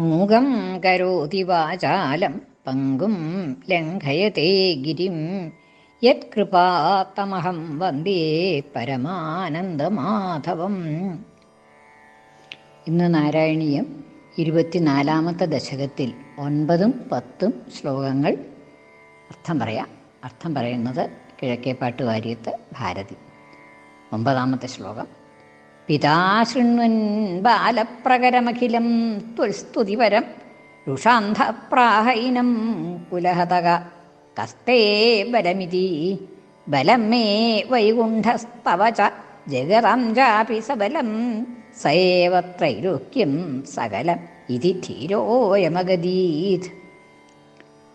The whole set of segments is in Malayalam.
മൂകം കരോതി വാചാലം പങ്കും ലംഘയത്തെ ഗിരിം. യത്കൃപാത്തമഹം വന്ദേ പരമാനന്ദമാധവം. ഇന്ന് നാരായണീയം ഇരുപത്തിനാലാമത്തെ ദശകത്തിൽ ഒൻപതും പത്തും ശ്ലോകങ്ങൾ. അർത്ഥം പറയാം. അർത്ഥം പറയുന്നത് കിഴക്കേപ്പാട്ട് വാര്യത്ത് ഭാരതി. ഒമ്പതാമത്തെ ശ്ലോകം. പിതാ ശൃണ്വൻ ബാലപ്രകരമഖിലം ത്വൽസ്തുതിപരം രുഷാന്ധപ്രാഹൈനം കുലഹതക. കസ്തേ ബലമിതി ബലം മേ വൈകുണ്ഠസ്തവ ച ചാപി സബലം സേവ സകലം. ഇതി ധീരോയമഗതീത്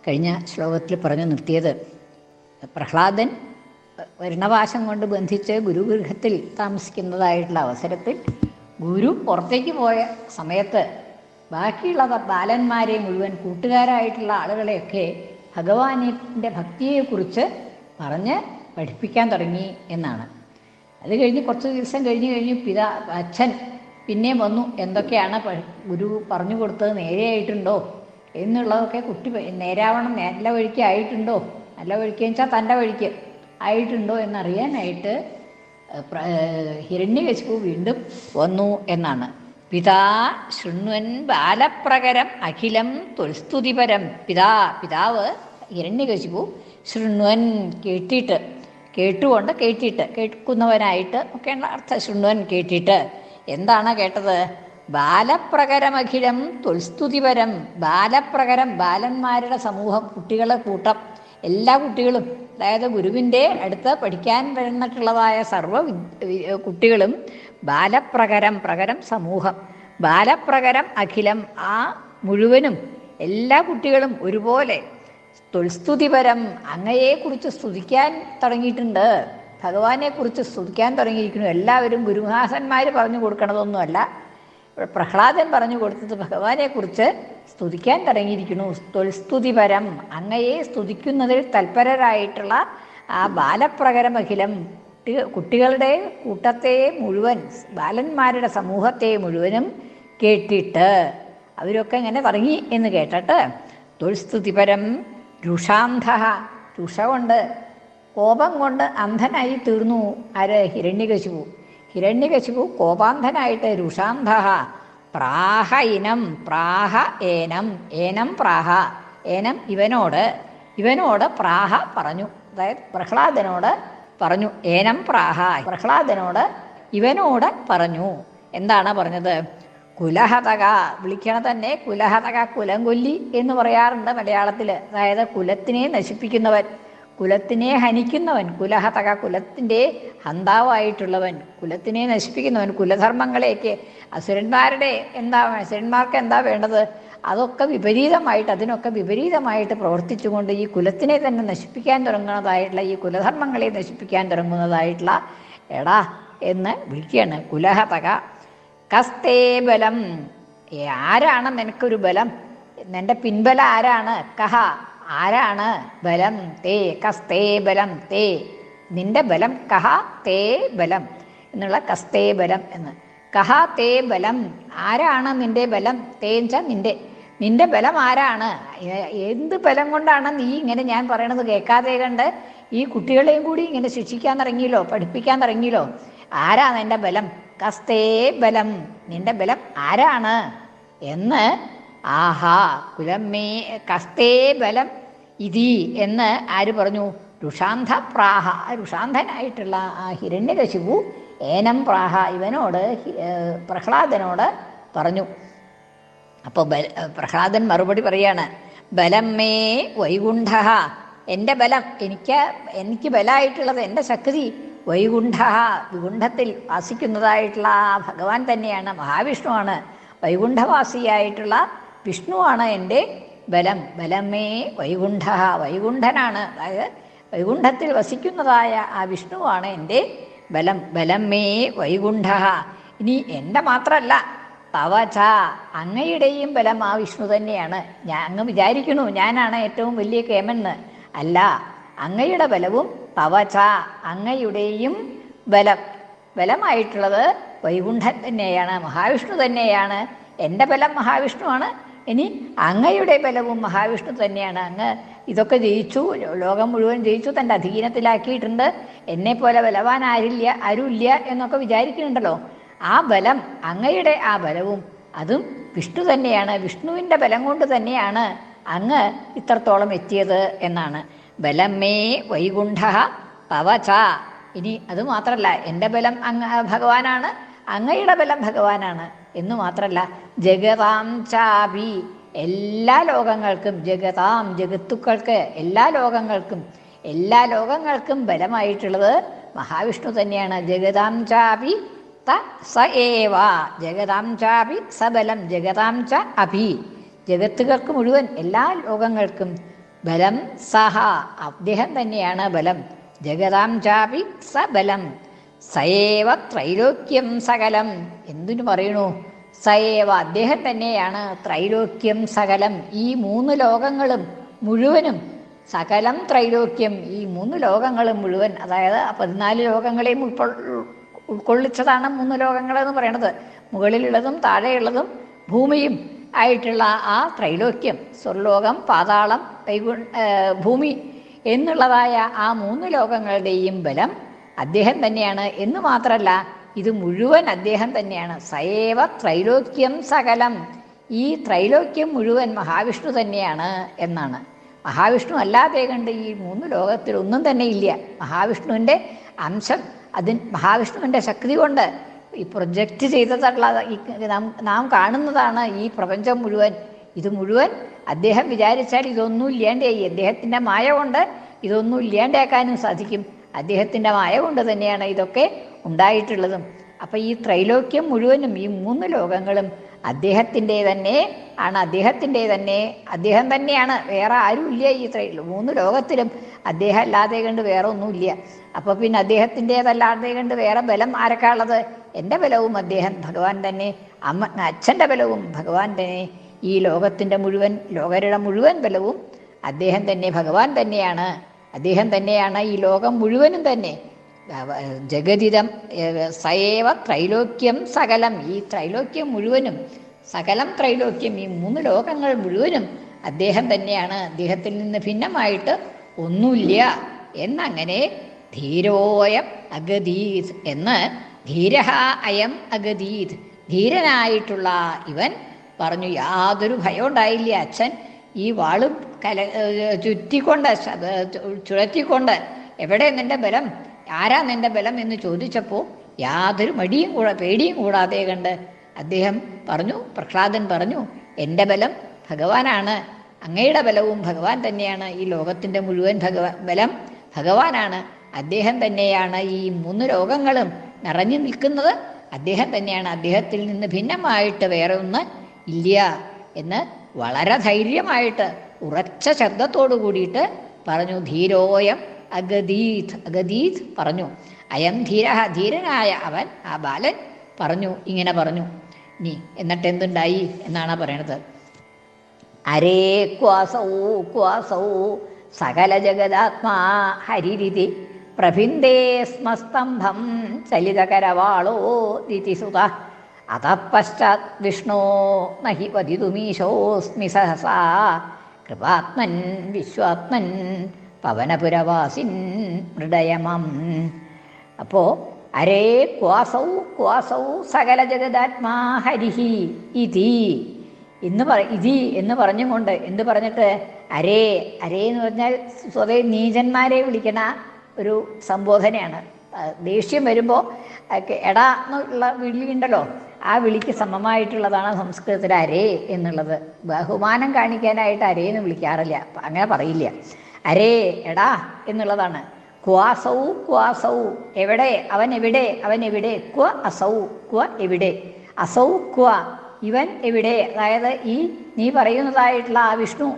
കഴിഞ്ഞ ശ്ലോകത്തിൽ പറഞ്ഞു നിർത്തിയത് പ്രഹ്ലാദൻ വർണവാശം കൊണ്ട് ബന്ധിച്ച് ഗുരുഗൃഹത്തിൽ താമസിക്കുന്നതായിട്ടുള്ള അവസരത്തിൽ ഗുരു പുറത്തേക്ക് പോയ സമയത്ത് ബാക്കിയുള്ള ബാലന്മാരെ മുഴുവൻ കൂട്ടുകാരായിട്ടുള്ള ആളുകളെയൊക്കെ ഭഗവാനിന്റെ ഭക്തിയെക്കുറിച്ച് പറഞ്ഞ് പഠിപ്പിക്കാൻ തുടങ്ങി എന്നാണ്. അത് കഴിഞ്ഞ് കുറച്ച് ദിവസം കഴിഞ്ഞ് കഴിഞ്ഞ് പിതാ അച്ഛൻ പിന്നെയും വന്നു. എന്തൊക്കെയാണ് ഗുരു പറഞ്ഞു കൊടുത്തത്? നേരെയായിട്ടുണ്ടോ എന്നുള്ളതൊക്കെ കുട്ടി നേരാവണം നല്ല വഴിക്ക് ആയിട്ടുണ്ടോ? നല്ല വഴിക്ക് വെച്ചാൽ തന്റെ വഴിക്ക്. ആയിട്ടുണ്ടോ എന്നറിയാനായിട്ട് ഹിരണ്യകശിപു വീണ്ടും വന്നു എന്നാണ്. പിതാ ശൃണ്വൻ ബാലപ്രകരം അഖിലം തൊൽസ്തുതിപരം. പിതാ പിതാവ് ഹിരണ്യകശിപു ശൃണ്വൻ കേട്ടിട്ട് കേട്ടുകൊണ്ട് കേട്ടിട്ട് കേൾക്കുന്നവനായിട്ട് ഒക്കെയുള്ള അർത്ഥ ശൃണ്വൻ കേട്ടിട്ട്. എന്താണ് കേട്ടത്? ബാലപ്രകരമഖിലം തൊൽസ്തുതിപരം. ബാലപ്രകരം ബാലന്മാരുടെ സമൂഹം കുട്ടികളെ കൂട്ടം എല്ലാ കുട്ടികളും അതായത് ഗുരുവിന്റെ അടുത്ത് പഠിക്കാൻ വരുന്നിട്ടുള്ളതായ സർവ കുട്ടികളും ബാലപ്രകരം പ്രകരം സമൂഹം. ബാലപ്രകരം അഖിലം ആ മുഴുവനും എല്ലാ കുട്ടികളും ഒരുപോലെ തൊൽസ്തുതിപരം അങ്ങയെക്കുറിച്ച് സ്തുതിക്കാൻ തുടങ്ങിയിട്ടുണ്ട്. ഭഗവാനെക്കുറിച്ച് സ്തുതിക്കാൻ തുടങ്ങിയിരിക്കുന്നു. എല്ലാവരും ഗുരുഹാസന്മാർ പറഞ്ഞു കൊടുക്കണതൊന്നുമല്ല. പ്രഹ്ലാദൻ പറഞ്ഞു കൊടുത്തത് ഭഗവാനെക്കുറിച്ച് സ്തുതിക്കാൻ തുടങ്ങിയിരിക്കുന്നു. തൊൽസ്തുതിപരം അങ്ങയെ സ്തുതിക്കുന്നതിൽ തൽപരരായിട്ടുള്ള ആ ബാലപ്രകരമഖിലം കുട്ടികളുടെ കൂട്ടത്തെ മുഴുവൻ ബാലന്മാരുടെ സമൂഹത്തെ മുഴുവനും കേട്ടിട്ട് അവരൊക്കെ ഇങ്ങനെ തുടങ്ങി എന്ന് കേട്ടിട്ട് തൊൽസ്തുതിപരം രുഷാന്ധ രുഷ കൊണ്ട് കോപം കൊണ്ട് അന്ധനായി തീർന്നു. ആര് ഹിരണ്യകശിപു. ഹിരണ്യകശിപു കോപാന്ധനായിട്ട് രുഷാന്ധ പ്രാഹ ഇനം പ്രാഹ ഏനം ഏനം പ്രാഹ ഏനം ഇവനോട് ഇവനോട് പ്രാഹ പറഞ്ഞു. അതായത് പ്രഹ്ലാദനോട് പറഞ്ഞു ഏനം പ്രാഹ. പ്രഹ്ലാദനോട് ഇവനോട് പറഞ്ഞു. എന്താണ് പറഞ്ഞത്? കുലഹതക. വിളിക്കണ തന്നെ കുലഹതക കുലം കൊല്ലി എന്ന് പറയാറുണ്ട് മലയാളത്തിൽ അതായത് കുലത്തിനെ നശിപ്പിക്കുന്നവൻ. കുലത്തിനെ ഹനിക്കുന്നവൻ കുലഹതക കുലത്തിന്റെ ഹന്താവായിട്ടുള്ളവൻ കുലത്തിനെ നശിപ്പിക്കുന്നവൻ കുലധർമ്മങ്ങളെയൊക്കെ അസുരന്മാരുടെ എന്താ അസുരന്മാർക്ക് എന്താ വേണ്ടത്? അതൊക്കെ വിപരീതമായിട്ട് അതിനൊക്കെ വിപരീതമായിട്ട് പ്രവർത്തിച്ചുകൊണ്ട് ഈ കുലത്തിനെ തന്നെ നശിപ്പിക്കാൻ തുടങ്ങുന്നതായിട്ടുള്ള ഈ കുലധർമ്മങ്ങളെ നശിപ്പിക്കാൻ തുടങ്ങുന്നതായിട്ടുള്ള എടാ എന്ന് വിളിക്കുകയാണ്. കുലഹതക കസ്തേ ബലം. ആരാണ് നിനക്കൊരു ബലം? നിന്റെ പിൻബലം ആരാണ്? കഹ. ആരാണ്? ബലം തേ കസ്തേ ബലം തേ. നിന്റെ ബലം കഹ തേ ബലം എന്നുള്ള കസ്തേ ബലം എന്ന്. കഹ തേ ബലം. ആരാണ് നിന്റെ ബലം? തേ വെച്ചാൽ നിന്റെ. നിന്റെ ബലം ആരാണ്? എന്ത് ബലം കൊണ്ടാണ് നീ ഇങ്ങനെ ഞാൻ പറയണത് കേൾക്കാതെ കണ്ട് ഈ കുട്ടികളെയും കൂടി ഇങ്ങനെ ശിക്ഷിക്കാൻ തുടങ്ങിയല്ലോ പഠിപ്പിക്കാൻ തുടങ്ങിയല്ലോ ആരാ നിന്റെ ബലം? കസ്തേ ബലം. നിന്റെ ബലം ആരാണ്? എന്ന് ആഹാ കുലമ്മേ കസ്തേ ബലം ഇതി എന്ന് ആര് പറഞ്ഞു? രുഷാന്ത പ്രാഹ രുഷാന്തനായിട്ടുള്ള ആ ഹിരണ്യകശിപു ഏനം പ്രാഹ ഇവനോട് പ്രഹ്ലാദനോട് പറഞ്ഞു. അപ്പോൾ ബല പ്രഹ്ലാദൻ മറുപടി പറയാണ് ബലം മേ വൈകുണ്ഠ. എന്റെ ബലം എനിക്ക് എനിക്ക് ബലമായിട്ടുള്ളത് എന്റെ ശക്തി വൈകുണ്ഠ. വികുണ്ഠത്തിൽ വാസിക്കുന്നതായിട്ടുള്ള ആ ഭഗവാൻ തന്നെയാണ് മഹാവിഷ്ണുവാണ് വൈകുണ്ഠവാസിയായിട്ടുള്ള വിഷ്ണുവാണ് എന്റെ ബലം. ബലമേ വൈകുണ്ഠ. വൈകുണ്ഠനാണ്. അതായത് വൈകുണ്ഠത്തിൽ വസിക്കുന്നതായ ആ വിഷ്ണുവാണ് എന്റെ ബലം. ബലമേ വൈകുണ്ഠ. ഇനി എന്റെ മാത്രമല്ല തവച. അങ്ങയുടെയും ബലം ആ വിഷ്ണു തന്നെയാണ്. ഞാൻ അങ്ങ് വിചാരിക്കുന്നു ഞാനാണ് ഏറ്റവും വലിയ കേമെന്ന് അല്ല അങ്ങയുടെ ബലവും തവച അങ്ങയുടെയും ബലം. ബലമായിട്ടുള്ളത് വൈകുണ്ഠൻ തന്നെയാണ്. മഹാവിഷ്ണു തന്നെയാണ്. എന്റെ ബലം മഹാവിഷ്ണുവാണ്. ഇനി അങ്ങയുടെ ബലവും മഹാവിഷ്ണു തന്നെയാണ്. അങ്ങ് ഇതൊക്കെ ജയിച്ചു ലോകം മുഴുവൻ ജയിച്ചു തന്റെ അധീനത്തിലാക്കിയിട്ടുണ്ട്. എന്നെ പോലെ ബലവാൻ ആരില്ല ആരുമില്ല എന്നൊക്കെ വിചാരിക്കുന്നുണ്ടല്ലോ. ആ ബലം അങ്ങയുടെ ആ ബലവും അതും വിഷ്ണു തന്നെയാണ്. വിഷ്ണുവിന്റെ ബലം കൊണ്ട് തന്നെയാണ് അങ്ങ് ഇത്രത്തോളം എത്തിയത് എന്നാണ്. ബലമേ വൈകുണ്ഠ പവച. ഇനി അത് മാത്രമല്ല എന്റെ ബലം അങ്ങ് ഭഗവാനാണ് അങ്ങയുടെ ബലം ഭഗവാനാണ്. എന്ന് മാത്രമല്ല ജഗതാം ചാപി. എല്ലാ ലോകങ്ങൾക്കും ജഗതാം ജഗത്തുക്കൾക്ക് എല്ലാ ലോകങ്ങൾക്കും എല്ലാ ലോകങ്ങൾക്കും ബലമായിട്ടുള്ളത് മഹാവിഷ്ണു തന്നെയാണ്. ജഗതാം ചാപി ത സ ഏവ. ജഗതാം ചാപി സബലം ജഗതാം ച അഭി. ജഗത്തുകൾക്ക് മുഴുവൻ എല്ലാ ലോകങ്ങൾക്കും ബലം സഹ. അദ്ദേഹം തന്നെയാണ് ബലം. ജഗതാം ചാപി സബലം സയേവ ത്രൈലോക്യം സകലം. എന്തിനു പറയണു? സയേവ അദ്ദേഹം തന്നെയാണ് ത്രൈലോക്യം സകലം. ഈ മൂന്ന് ലോകങ്ങളും മുഴുവനും സകലം ത്രൈലോക്യം. ഈ മൂന്ന് ലോകങ്ങളും മുഴുവൻ അതായത് ആ പതിനാല് ലോകങ്ങളെയും ഉൾക്കൊ ഉൾക്കൊള്ളിച്ചതാണ് മൂന്ന് ലോകങ്ങളെന്ന് പറയണത്. മുകളിലുള്ളതും താഴെയുള്ളതും ഭൂമിയും ആയിട്ടുള്ള ആ ത്രൈലോക്യം സ്വർലോകം പാതാളം വൈകു ഭൂമി എന്നുള്ളതായ ആ മൂന്ന് ലോകങ്ങളുടെയും ബലം അദ്ദേഹം തന്നെയാണ്. എന്ന് മാത്രമല്ല ഇത് മുഴുവൻ അദ്ദേഹം തന്നെയാണ്. സയേവ ത്രൈലോക്യം സകലം. ഈ ത്രൈലോക്യം മുഴുവൻ മഹാവിഷ്ണു തന്നെയാണ് എന്നാണ്. മഹാവിഷ്ണു അല്ലാതെ കണ്ട് ഈ മൂന്ന് ലോകത്തിൽ ഒന്നും തന്നെ ഇല്ല. മഹാവിഷ്ണുവിന്റെ അംശം അതിൻ മഹാവിഷ്ണുവിന്റെ ശക്തി കൊണ്ട് ഈ പ്രൊജക്റ്റ് ചെയ്തതുള്ള ഈ നാം നാം കാണുന്നതാണ് ഈ പ്രപഞ്ചം മുഴുവൻ. ഇത് മുഴുവൻ അദ്ദേഹം വിചാരിച്ചാൽ ഇതൊന്നും ഇല്ലാണ്ടായി. അദ്ദേഹത്തിന്റെ മായ കൊണ്ട് ഇതൊന്നും ഇല്ലാണ്ടാക്കാനും സാധിക്കും. അദ്ദേഹത്തിന്റെ മായ കൊണ്ട് തന്നെയാണ് ഇതൊക്കെ ഉണ്ടായിട്ടുള്ളതും. അപ്പം ഈ ത്രൈലോക്യം മുഴുവനും ഈ മൂന്ന് ലോകങ്ങളും അദ്ദേഹത്തിന്റെ തന്നെ ആണ് അദ്ദേഹത്തിന്റെ തന്നെ അദ്ദേഹം തന്നെയാണ്. വേറെ ആരുമില്ല ഈ ത്രൈ മൂന്ന് ലോകത്തിലും അദ്ദേഹം അല്ലാതെ കണ്ട് വേറെ ഒന്നുമില്ല. അപ്പോൾ പിന്നെ അദ്ദേഹത്തിന്റേതല്ലാതെ കണ്ട് വേറെ ബലം ആരൊക്കെ ഉള്ളത്? എന്റെ ബലവും അദ്ദേഹം ഭഗവാൻ തന്നെ. അമ്മ അച്ഛന്റെ ബലവും ഭഗവാൻ തന്നെ. ഈ ലോകത്തിന്റെ മുഴുവൻ ലോകരുടെ മുഴുവൻ ബലവും അദ്ദേഹം തന്നെ ഭഗവാൻ തന്നെയാണ്. അദ്ദേഹം തന്നെയാണ് ഈ ലോകം മുഴുവനും തന്നെ. ജഗതിരം സയേവ ത്രൈലോക്യം സകലം. ഈ ത്രൈലോക്യം മുഴുവനും സകലം ത്രൈലോക്യം ഈ മൂന്ന് ലോകങ്ങൾ മുഴുവനും അദ്ദേഹം തന്നെയാണ്. അദ്ദേഹത്തിൽ നിന്ന് ഭിന്നമായിട്ട് ഒന്നുമില്ല. എന്നങ്ങനെ ധീരോയം അഗതീത് എന്ന് ധീരഹ അയം അഗതീത്. ധീരനായിട്ടുള്ള ഇവൻ പറഞ്ഞു യാതൊരു ഭയം ഉണ്ടായില്ല അച്ഛൻ ഈ വാളും കല ചുറ്റിക്കൊണ്ട് ചുഴത്തിക്കൊണ്ട് എവിടെ നിന്റെ ബലം? ആരാ നിന്റെ ബലം? എന്ന് ചോദിച്ചപ്പോൾ യാതൊരു മടിയും കൂടാ പേടിയും കൂടാതെ കണ്ട് അദ്ദേഹം പറഞ്ഞു പ്രഹ്ലാദൻ പറഞ്ഞു എന്റെ ബലം ഭഗവാനാണ്. അങ്ങയുടെ ബലവും ഭഗവാൻ തന്നെയാണ്. ഈ ലോകത്തിന്റെ മുഴുവൻ ഭഗവാ ബലം ഭഗവാനാണ്. അദ്ദേഹം തന്നെയാണ് ഈ മൂന്ന് ലോകങ്ങളും നിറഞ്ഞു നിൽക്കുന്നത്. അദ്ദേഹം തന്നെയാണ്. അദ്ദേഹത്തിൽ നിന്ന് ഭിന്നമായിട്ട് വേറെ ഒന്ന് ഇല്ല എന്ന് വളരെ ധൈര്യമായിട്ട് ഉറച്ച ശബ്ദത്തോടു കൂടിയിട്ട് പറഞ്ഞു ധീരോയം അഗതീത് അഗതീത് പറഞ്ഞു. അയം ധീര ധീരനായ അവൻ ആ ബാലൻ പറഞ്ഞു ഇങ്ങനെ പറഞ്ഞു. നീ എന്നിട്ട് എന്തുണ്ടായി? എന്നാണ് പറയണത്. അരേ ക്വാസൗ ക്വാസൗ സകല ജഗദാത്മാ ഹരിരിതി പ്രഭിന്ദേ സ്മസ്തംഭം ചലിതകരവാളോ ദിതിസുത അത വിഷ്ണോ നഹി വധിതുമീശോസ്മി സഹസാ കൃപാത്മൻ വിശ്വാത്മൻ പവനപുരവാസിൻ ഹൃദയമം. അപ്പോ അരേ ക്വാസൗ ക്വാസൗ സകല ജഗദാത്മാ ഹരിഹി ഇതി. എന്ന് പറ ഇതി എന്ന് പറഞ്ഞുകൊണ്ട് എന്ത് പറഞ്ഞിട്ട്? അരേ അരേ എന്ന് പറഞ്ഞാൽ സ്വതേ നീചന്മാരെ വിളിക്കണ ഒരു സംബോധനയാണ്. ദേഷ്യം വരുമ്പോൾ എടാ എന്നുള്ള വിളിയുണ്ടല്ലോ ആ വിളിക്ക് സമമായിട്ടുള്ളതാണ് സംസ്കൃതത്തിൽ അരേ എന്നുള്ളത്. ബഹുമാനം കാണിക്കാനായിട്ട് അരേ എന്ന് വിളിക്കാറില്ല അങ്ങനെ പറയില്ല. അരേ എടാ എന്നുള്ളതാണ്. ക്വാസൗ ക്വാസൗ എവിടെ അവൻ എവിടെ അവൻ എവിടെ. ക്വ അസൗ ക്വ എവിടെ. അസൗ ക്വ. ഇവൻ എവിടെ? അതായത് ഈ നീ പറയുന്നതായിട്ടുള്ള ആ വിഷ്ണു.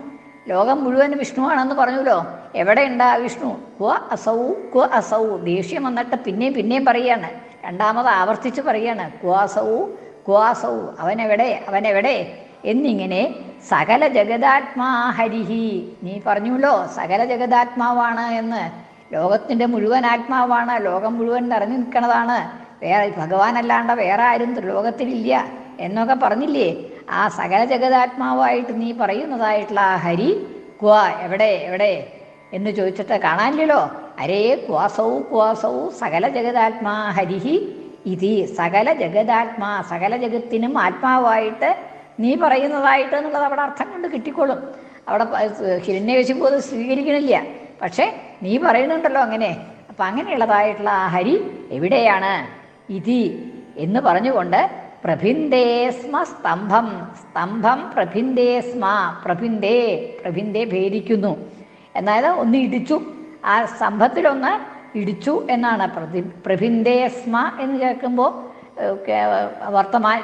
ലോകം മുഴുവൻ വിഷ്ണുവാണെന്ന് പറഞ്ഞല്ലോ. എവിടെയുണ്ട് ആ വിഷ്ണു? ക്വ അസൗ ക്വ അസൗ. ദേഷ്യം വന്നിട്ട് പിന്നെയും പിന്നെയും പറയാണ്. രണ്ടാമത് ആവർത്തിച്ച് പറയാണ് ക്വാസൗ ക്വാസൗ അവനെവിടെ അവനെവിടെ? എന്നിങ്ങനെ സകല ജഗതാത്മാ ഹരിഹി നീ പറഞ്ഞുല്ലോ സകല ജഗതാത്മാവാണ് എന്ന്. ലോകത്തിന്റെ മുഴുവൻ ആത്മാവാണ് ലോകം മുഴുവൻ നിറഞ്ഞു നിൽക്കുന്നതാണ് വേറെ ഭഗവാനല്ലാണ്ട് വേറെ ആരും ലോകത്തിലില്ല എന്നൊക്കെ പറഞ്ഞില്ലേ? ആ സകല ജഗതാത്മാവായിട്ട് നീ പറയുന്നതായിട്ടുള്ള ആ ഹരി ക്വാ എവിടെ എവിടെ? എന്ന് ചോദിച്ചിട്ട് കാണാനില്ലല്ലോ. അരേ ക്വാസൗ ക്വാസൗ സകല ജഗതാത്മാ ഹരിഹി ഇതി. സകല ജഗതാത്മാ സകല ജഗത്തിനും ആത്മാവായിട്ട് നീ പറയുന്നതായിട്ട് എന്നുള്ളത് അവിടെ അർത്ഥം കൊണ്ട് കിട്ടിക്കോളും. അവിടെ ഹിരണ്യകശിപ്പു അത് സ്വീകരിക്കണില്ല. പക്ഷേ നീ പറയുന്നുണ്ടല്ലോ അങ്ങനെ. അപ്പം അങ്ങനെയുള്ളതായിട്ടുള്ള ആ ഹരി എവിടെയാണ്? ഇതി എന്ന് പറഞ്ഞുകൊണ്ട് പ്രഭിന്ദേ സ്മ സ്തംഭം. സ്തംഭം പ്രഭിന്ദേ സ്മ. പ്രഭിന്ദേ ഭേദിക്കുന്നു. എന്നായത് ഒന്ന് ഇടിച്ചു. ആ സ്തംഭത്തിലൊന്ന് ഇടിച്ചു എന്നാണ് പ്രതി പ്രഭിന്തേസ്മ എന്ന് കേൾക്കുമ്പോൾ വർത്തമാന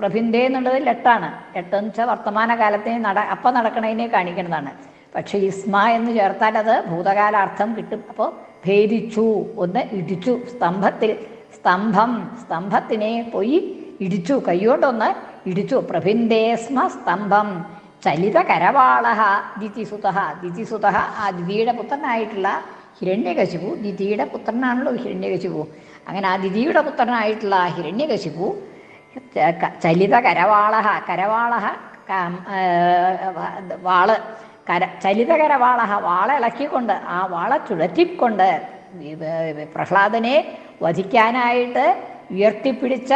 പ്രഭിന്തേ എന്നുള്ളത് ലെട്ടാണ്. ലെട്ട് എന്ന് വെച്ചാൽ വർത്തമാന കാലത്തിന് നട അപ്പം നടക്കണതിനെ കാണിക്കുന്നതാണ്. പക്ഷേ ഇസ്മ സ്മ എന്ന് ചേർത്താൽ അത് ഭൂതകാലാർത്ഥം കിട്ടും. അപ്പോൾ ഭേദിച്ചു ഒന്ന് ഇടിച്ചു സ്തംഭത്തിൽ സ്തംഭം സ്തംഭത്തിനെ പോയി ഇടിച്ചു കൈകൊണ്ടൊന്ന് ഇടിച്ചു. പ്രഭിന്തേസ്മ സ്തംഭം. ചലിത കരവാള ദിതിസുത ദിതിസുത ആ ദിതിയുടെ പുത്രനായിട്ടുള്ള ഹിരണ്യകശിപു. ദിതിയുടെ പുത്രനാണല്ലോ ഹിരണ്യകശിപു. അങ്ങനെ ആ ദിതിയുടെ പുത്രനായിട്ടുള്ള ആ ഹിരണ്യകശിപു ചലിത കരവാളഹ കരവാള വാൾ കര ചലിത കരവാള വാള ഇളക്കിക്കൊണ്ട് ആ വാള ചുഴറ്റിക്കൊണ്ട് പ്രഹ്ലാദനെ വധിക്കാനായിട്ട് ഉയർത്തിപ്പിടിച്ച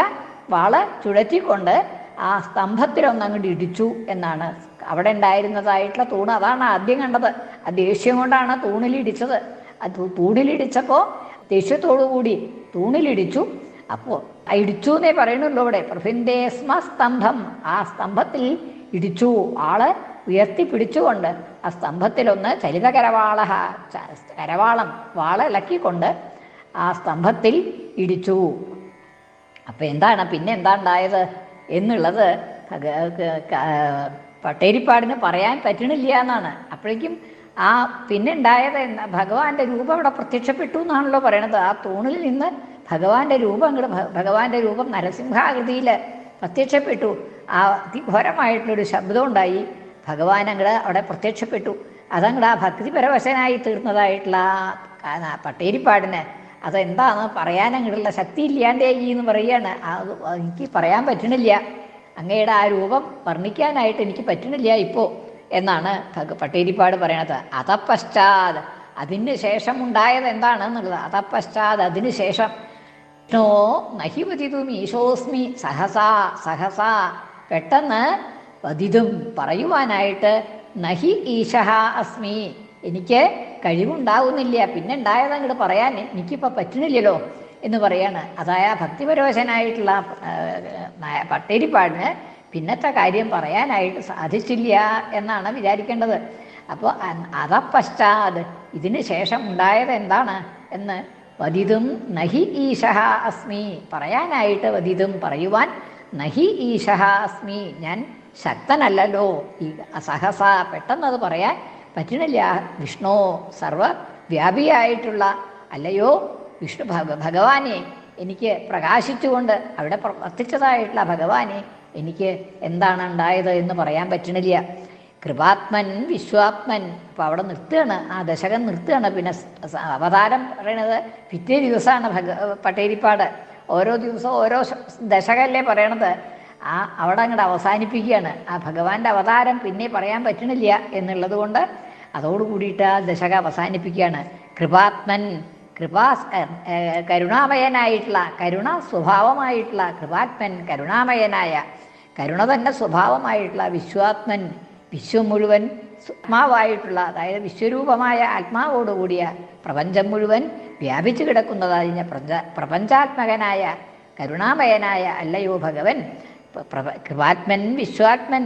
വാൾ ചുഴറ്റിക്കൊണ്ട് ആ സ്തംഭത്തിലൊന്നങ്ങോട്ട് ഇടിച്ചു എന്നാണ് അവിടെ ഉണ്ടായിരുന്നതായിട്ടുള്ള തൂണ് അതാണ് ആദ്യം കണ്ടത്. ആ ദേഷ്യം കൊണ്ടാണ് തൂണിലിടിച്ചത്. അത് തൂണിലിടിച്ചപ്പോൾ ദേഷ്യത്തോടു കൂടി തൂണിലിടിച്ചു. അപ്പോൾ ഇടിച്ചു എന്നേ പറയണല്ലോ ഇവിടെ പ്രഭിന്റെ സ്മ സ്തംഭം. ആ സ്തംഭത്തിൽ ഇടിച്ചു. ആൾ ഉയർത്തിപ്പിടിച്ചുകൊണ്ട് ആ സ്തംഭത്തിലൊന്ന് ചലിത കരവാള കരവാളം വാള ഇളക്കിക്കൊണ്ട് ആ സ്തംഭത്തിൽ ഇടിച്ചു. അപ്പം എന്താണ് പിന്നെ എന്താ ഉണ്ടായത് എന്നുള്ളത് പട്ടേരിപ്പാടിന് പറയാൻ പറ്റണില്ല എന്നാണ്. അപ്പോഴേക്കും ആ പിന്നെ ഉണ്ടായത് എന്ന ഭഗവാന്റെ രൂപം അവിടെ പ്രത്യക്ഷപ്പെട്ടു എന്നാണല്ലോ പറയണത്. ആ തൂണിൽ നിന്ന് ഭഗവാന്റെ രൂപം അങ്ങോട്ട് ഭഗവാന്റെ രൂപം നരസിംഹാകൃതിയിൽ പ്രത്യക്ഷപ്പെട്ടു. ആ അതിഘോരമായിട്ടുള്ളൊരു ശബ്ദം ഉണ്ടായി. ഭഗവാൻ അങ്ങോട്ട് അവിടെ പ്രത്യക്ഷപ്പെട്ടു. അതങ്ങോട്ട് ആ ഭക്തിപരവശനായി തീർന്നതായിട്ടുള്ള ആ പട്ടേരിപ്പാടിന് അതെന്താണ് പറയാൻ അങ്ങോട്ടുള്ള ശക്തി ഇല്ലാണ്ടേ എന്ന് പറയാണ് എനിക്ക് പറയാൻ പറ്റണില്ല. അങ്ങയുടെ ആ രൂപം വർണിക്കാനായിട്ട് എനിക്ക് പറ്റുന്നില്ല ഇപ്പോൾ എന്നാണ് പട്ടേരിപ്പാട് പറയണത്. അതപശ്ചാത് അതിന് ശേഷം ഉണ്ടായത് എന്താണെന്നുള്ളത് അതപശ്ചാത് അതിന് ശേഷം നോ നഹി വതിതും ഈശോസ്മി സഹസാ സഹസാ പെട്ടെന്ന് വതിതും പറയുവാനായിട്ട് നഹി ഈശഹ അസ്മി എനിക്ക് കഴിവുണ്ടാവുന്നില്ല. പിന്നെ ഉണ്ടായത് അങ്ങോട്ട് പറയാൻ എനിക്കിപ്പോൾ പറ്റണില്ലല്ലോ എന്ന് പറയാണ്. അതായ ഭക്തിപരോശനായിട്ടുള്ള പട്ടേരിപ്പാടിന് പിന്നത്തെ കാര്യം പറയാനായിട്ട് സാധിച്ചില്ല എന്നാണ് വിചാരിക്കേണ്ടത്. അപ്പോൾ അതപശ്ചാത് ഇതിന് ശേഷം ഉണ്ടായത് എന്താണ് എന്ന് വതിതും നഹി ഈശഹ അസ്മി പറയാനായിട്ട് വതിതും പറയുവാൻ നഹി ഈശഹ അസ്മി ഞാൻ ശക്തനല്ലല്ലോ ഈ സഹസ പെട്ടെന്നത് പറയാൻ പറ്റണില്ല വിഷ്ണു സർവവ്യാപിയായിട്ടുള്ള അല്ലയോ വിഷ്ണു ഭഗവാനെ എനിക്ക് പ്രകാശിച്ചുകൊണ്ട് അവിടെ പ്രവർത്തിച്ചതായിട്ടുള്ള ഭഗവാനെ എനിക്ക് എന്താണ് ഉണ്ടായത് എന്ന് പറയാൻ പറ്റണില്ല. കൃപാത്മൻ വിശ്വാത്മൻ അപ്പോൾ അവിടെ നിർത്തുകയാണ്. ആ ദശകം നിർത്തുകയാണ്. പിന്നെ അവതാരം പറയണത് പിറ്റേ ദിവസമാണ് ഭഗ പട്ടേരിപ്പാട്. ഓരോ ദിവസവും ഓരോ ദശകല്ലേ പറയണത്. ആ അവിടെ അങ്ങോട്ട് അവസാനിപ്പിക്കുകയാണ്. ആ ഭഗവാന്റെ അവതാരം പിന്നെ പറയാൻ പറ്റണില്ല എന്നുള്ളത് കൊണ്ട് അതോടുകൂടിയിട്ട് ആ ദശക അവസാനിപ്പിക്കുകയാണ്. കൃപാത്മൻ കൃപാ കരുണാമയനായിട്ടുള്ള കരുണ സ്വഭാവമായിട്ടുള്ള കൃപാത്മൻ കരുണാമയനായ കരുണ തന്നെ സ്വഭാവമായിട്ടുള്ള വിശ്വാത്മൻ വിശ്വം മുഴുവൻ ആത്മാവായിട്ടുള്ള അതായത് വിശ്വരൂപമായ ആത്മാവോടുകൂടിയ പ്രപഞ്ചം മുഴുവൻ വ്യാപിച്ചു കിടക്കുന്നതായ പ്രപഞ്ച പ്രപഞ്ചാത്മകനായ കരുണാമയനായ അല്ലയോ ഭഗവൻ കൃപാത്മൻ വിശ്വാത്മൻ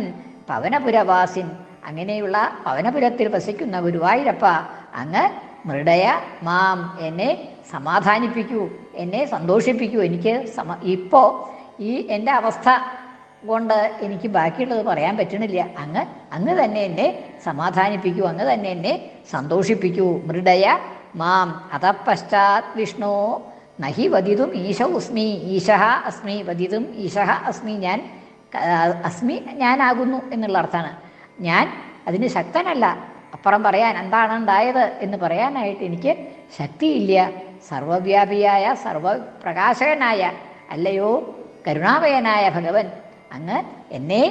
പവനപുരവാസിൻ അങ്ങനെയുള്ള പവനപുരത്തിൽ വസിക്കുന്ന ഗുരുവായൂരപ്പ അങ്ങ് മൃഡയ മാം എന്നെ സമാധാനിപ്പിക്കൂ എന്നെ സന്തോഷിപ്പിക്കൂ. എനിക്ക് സമ ഇപ്പോൾ ഈ എന്റെ അവസ്ഥ കൊണ്ട് എനിക്ക് ബാക്കിയുള്ളത് പറയാൻ പറ്റണില്ല. അങ്ങ് അങ്ങ് തന്നെ എന്നെ സമാധാനിപ്പിക്കൂ അങ്ങ് തന്നെ എന്നെ സന്തോഷിപ്പിക്കൂ. മൃഡയ മാം അതപശ്ചാത് വിഷ്ണു നഹി വദിതും ഈശ ഉസ്മി ഈശഹ അസ്മി വദിതും ഈശഹ അസ്മി ഞാൻ അസ്മി ഞാനാകുന്നു എന്നുള്ള അർത്ഥമാണ്. ഞാൻ അതിന് ശക്തനല്ല. അപ്പുറം പറയാൻ എന്താണ് ഉണ്ടായത് എന്ന് പറയാനായിട്ട് എനിക്ക് ശക്തിയില്ല. സർവവ്യാപിയായ സർവപ്രകാശകനായ അല്ലയോ കരുണാമയനായ ഭഗവൻ അങ്ങ് എന്നെ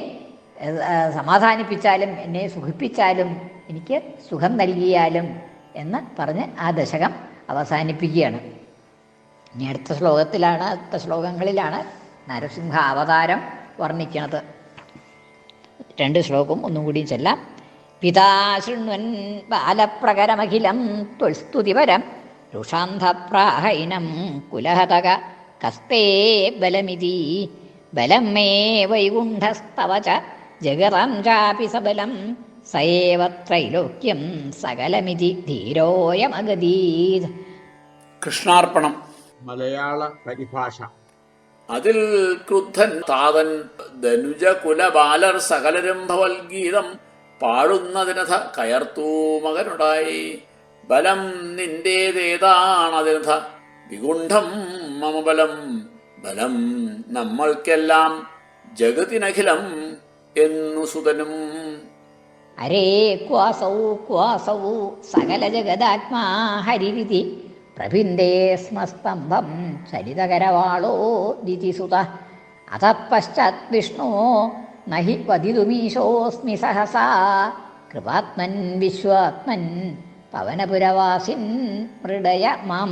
സമാധാനിപ്പിച്ചാലും എന്നെ സുഖിപ്പിച്ചാലും എനിക്ക് സുഖം നൽകിയാലും എന്ന് പറഞ്ഞ് ആ ദശകം അവസാനിപ്പിക്കുകയാണ്. ഇനി അടുത്ത ശ്ലോകത്തിലാണ് അടുത്ത ശ്ലോകങ്ങളിലാണ് നരസിംഹ അവതാരം വർണിക്കുന്നത്. രണ്ട് ശ്ലോകം ഒന്നും കൂടിയും ചെല്ലാം. പിതാ ശൃണ്വൻ ബാലപ്രകരമഖിലം ത്വൽസ്തുതിപരം രുഷാന്ധപ്രാഹൈനം കുലഹതക കസ്തേ ബലമിതി. ബലം മേ വൈകുണ്ഠസ്തവ ച ജഗതാം ചാപി സബലം. സയേവ ത്രൈലോക്യം സകലമിതി ധീരോയമഗതീത്. കൃഷ്ണാർപ്പണം. മലയാള പരിഭാഷ. അതിൽ ക്രുദ്ധൻ താതൻ ധനുജ കുലബാലർ സകലരും ഭവൽഗീതം പാടുന്നതിനഥ കയർത്തൂ മകനുണ്ടായി ബലം നിന്റേതേതാണതിനഥ. വികുണ്ഠം മമ ബലം. ബലം നമ്മൾക്കെല്ലാം ജഗത്തിനഖിലം എന്നു സുതനും. അരേ ക്വാസൗ ക്വാസൗ സകല ജഗദാത്മാ ഹരിവിധി. പ്രഭിന്ദേ സ്മസ്തംഭം ചരിതകരവാളോ ദിതിസുത അത പശ്ചാത് വിഷ്ണോ നഹി വതിതുമീശോസ്മി സഹസാ. കൃപാത്മൻ വിശ്വാത്മൻ പവനപുരവാസിൻ മൃഡയ മാം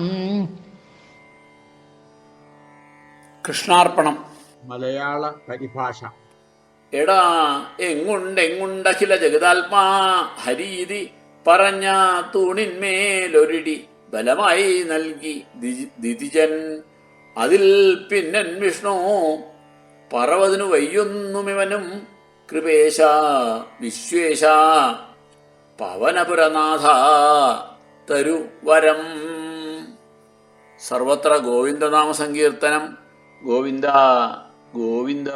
കൃഷ്ണാർപ്പണം. മലയാള പരിഭാഷ. എടാ എങ്ങുണ്ടെങ്ങുണ്ടഖില ജഗതാത്മാ ഹരീതി പറഞ്ഞ തൂണിന്മേലൊരിടി ബലമായി നൽകി ദിതിജൻ അതിൽ പിന്നൻ വിഷ്ണു പറവതിനു വയ്യൊന്നുമിവനും. കൃപേശ വിശ്വേശ പവനപുരനാഥ തരു വരം. സർവത്ര ഗോവിന്ദനാമ സങ്കീർത്തനം ഗോവിന്ദ ഗോവിന്ദ.